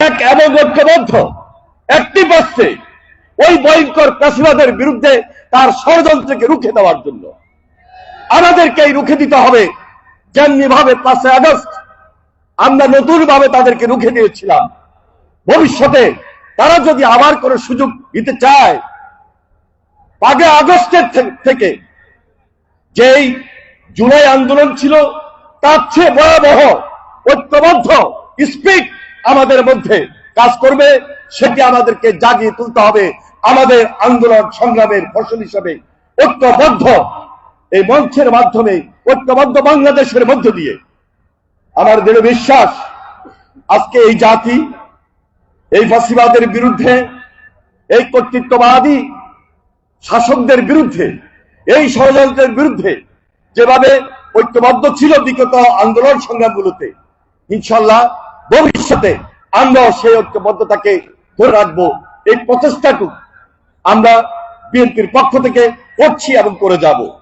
এক এবং ঐক্যবদ্ধ? একটি পাচ্ছে ওই ভয়ঙ্কর কাশিবাদের বিরুদ্ধে তার ষড়যন্ত্রকে রুখে দেওয়ার জন্য। আমাদেরকে এই রুখে দিতে হবে। যেমনি ভাবে পাঁচই আগস্ট আমরা নতুন ভাবে তাদেরকে রুখে দিয়েছিলাম। ভবিষ্যতে তারা যদি আবার করে সুযোগ দিতে চায় আগে আগস্টের থেকে যেই জুলাই আন্দোলন ছিল, তার চেয়ে ভয়াবহ, ঐক্যবদ্ধ স্পিক আমাদের মধ্যে কাজ করবে, সেটি আমাদেরকে জাগিয়ে তুলতে হবে। আমাদের আন্দোলন সংগ্রামের ফসল হিসাবে ঐক্যবদ্ধ। এই মঞ্চের মাধ্যমে ঐক্যবদ্ধ বাংলাদেশের মধ্য দিয়ে আমার দৃঢ় বিশ্বাস, আজকে এই জাতি, এই ফাঁসিবাদের বিরুদ্ধে, এই কর্তৃত্ববাদী শাসকদের বিরুদ্ধে, এই ষড়যন্ত্রের বিরুদ্ধে যেভাবে ঐক্যবদ্ধ ছিল বিগত আন্দোলন সংগ্রামগুলোতে, ইনশাল্লাহ ভবিষ্যতে আমরাও সেই ঐক্যবদ্ধতাকে ধরে রাখব। এই প্রচেষ্টাটুকু আমরা বিএনপির পক্ষ থেকে করছি এবং করে যাব।